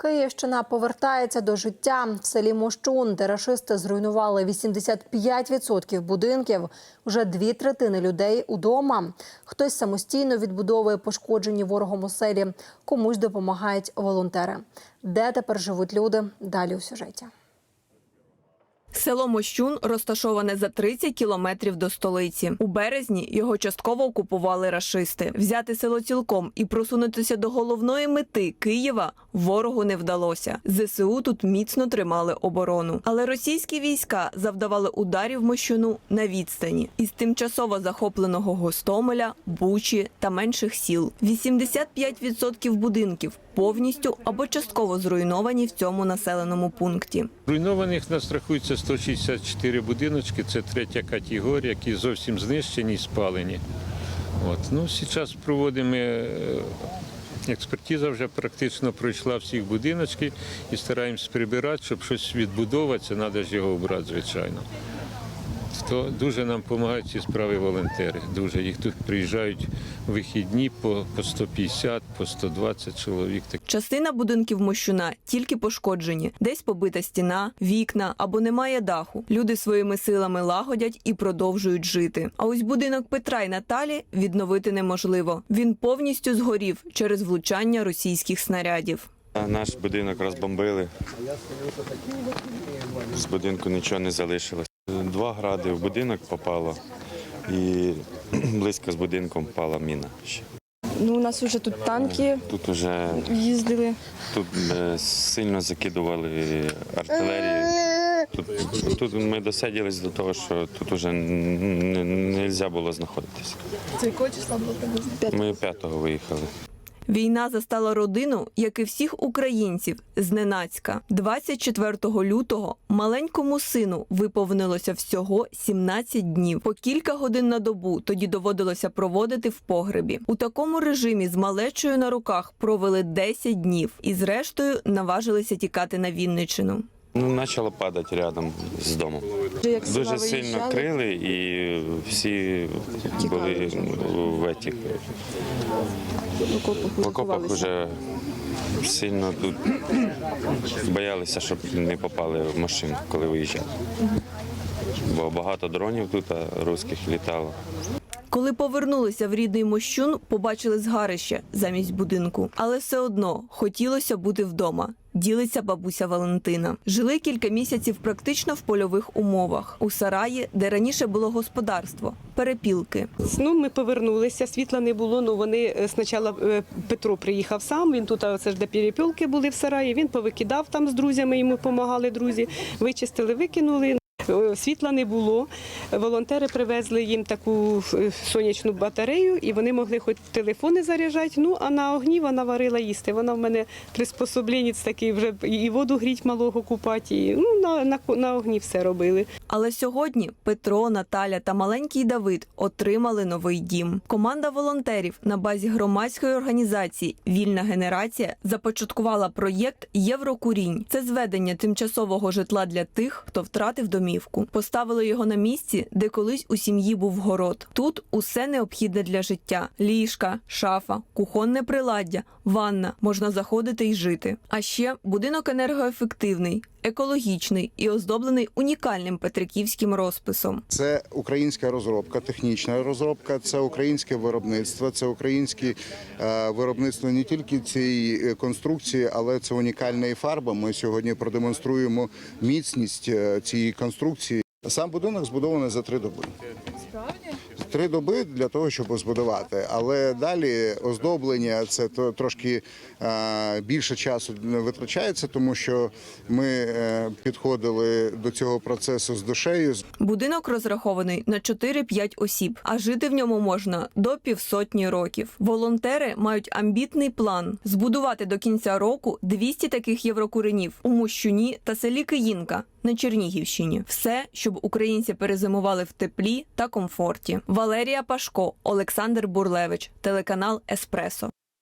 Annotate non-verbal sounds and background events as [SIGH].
Київщина повертається до життя в селі Мощун, де рашисти зруйнували 85% будинків. Уже дві третини людей удома. Хтось самостійно відбудовує пошкоджені ворогом оселі, комусь допомагають волонтери. Де тепер живуть люди? Далі у сюжеті. Село Мощун розташоване за 30 кілометрів до столиці. У березні його частково окупували рашисти. Взяти село цілком і просунутися до головної мети Києва ворогу не вдалося. ЗСУ тут міцно тримали оборону. Але російські війська завдавали ударів Мощуну на відстані із тимчасово захопленого Гостомеля, Бучі та менших сіл. 85% будинків повністю або частково зруйновані в цьому населеному пункті. Руйнованих нас рахується 164 будиночки, це третя категорія, які зовсім знищені і спалені. От. Ну, зараз проводимо е, експертиза вже практично пройшла всіх будиночки і стараємось прибирати, щоб щось відбудовуватися, треба ж його обрати, звичайно. То дуже нам допомагають ці справи волонтери. Дуже їх тут приїжджають вихідні по, по 150, по 120 чоловік. Так Частина будинків Мощуна тільки пошкоджені, десь побита стіна, вікна або немає даху. Люди своїми силами лагодять і продовжують жити. А ось будинок Петра і Наталі відновити неможливо. Він повністю згорів через влучання російських снарядів. Наш будинок розбомбили. З будинку нічого не залишилось. Два гради в будинок попало і [CLEARS THROAT] близько з будинком впала міна. Ну, у нас вже тут танки Тут вже їздили. Тут е, сильно закидували артилерію. Тут, тут ми досиділись до того, що тут вже не можна було знаходитися. Це якого числа було? Ми п'ятого виїхали. Війна застала родину, як і всіх українців, зненацька. 24 лютого маленькому сину виповнилося всього 17 днів. По кілька годин на добу тоді доводилося проводити в погребі. У такому режимі з малечою на руках провели 10 днів і, зрештою, наважилися тікати на Вінничину. Ну, почало падати рядом з домом. Як Дуже сильно крили і всі були в етіх в окопах вже сильно тут боялися, щоб не попали в машину, коли виїжджали. Бо багато дронів тут а, русських літало. Коли повернулися в рідний Мощун, побачили згарище замість будинку, але все одно хотілося бути вдома. Ділиться бабуся Валентина. Жили кілька місяців практично в польових умовах у сараї, де раніше було господарство, перепілки. Ну, ми повернулися, світла не було. Ну вони е, спочатку е, Петро приїхав сам. Він тут, це ж де перепілки були в сараї. Він повикидав там з друзями, йому допомагали друзі. Вичистили, викинули. Е, Світла не було. Волонтери привезли їм таку е, сонячну батарею, і вони могли хоч телефони заряджати. Ну а на огні вона варила їсти. Вона в мене приспособленець такий вже і воду гріть малого купати. І, ну на, на, на огні все робили. Але сьогодні Петро, Наталя та маленький Давид отримали новий дім. Команда волонтерів на базі громадської організації Вільна генерація започаткувала проєкт Єврокурінь. Це зведення тимчасового житла для тих, хто втратив домівку. Поставили його на місці, де колись у сім'ї був город. Тут усе необхідне для життя: ліжка, шафа, кухонне приладдя, ванна. Можна заходити і жити. А ще будинок енергоефективний, екологічний і оздоблений унікальним петриківським розписом. Це українська розробка, технічна розробка, це українське виробництво, це українське виробництво не тільки цієї е, конструкції, але це унікальна і фарба. Ми сьогодні продемонструємо міцність е, цієї конструкції. Сам будинок збудований за три доби. Три доби для того, щоб збудувати, але далі оздоблення це то трошки е, більше часу витрачається, тому що ми е, підходили до цього процесу з душею, Будинок розрахований на 4-5 осіб, а жити в ньому можна до півсотні років. Волонтери мають амбітний план збудувати до кінця року 200 таких єврокуренів у Мощуні та селі Киїнка на Чернігівщині. Все, щоб українці перезимували в теплі та комфорті. Валерія Пашко, Олександр Бурлевич, телеканал Еспресо.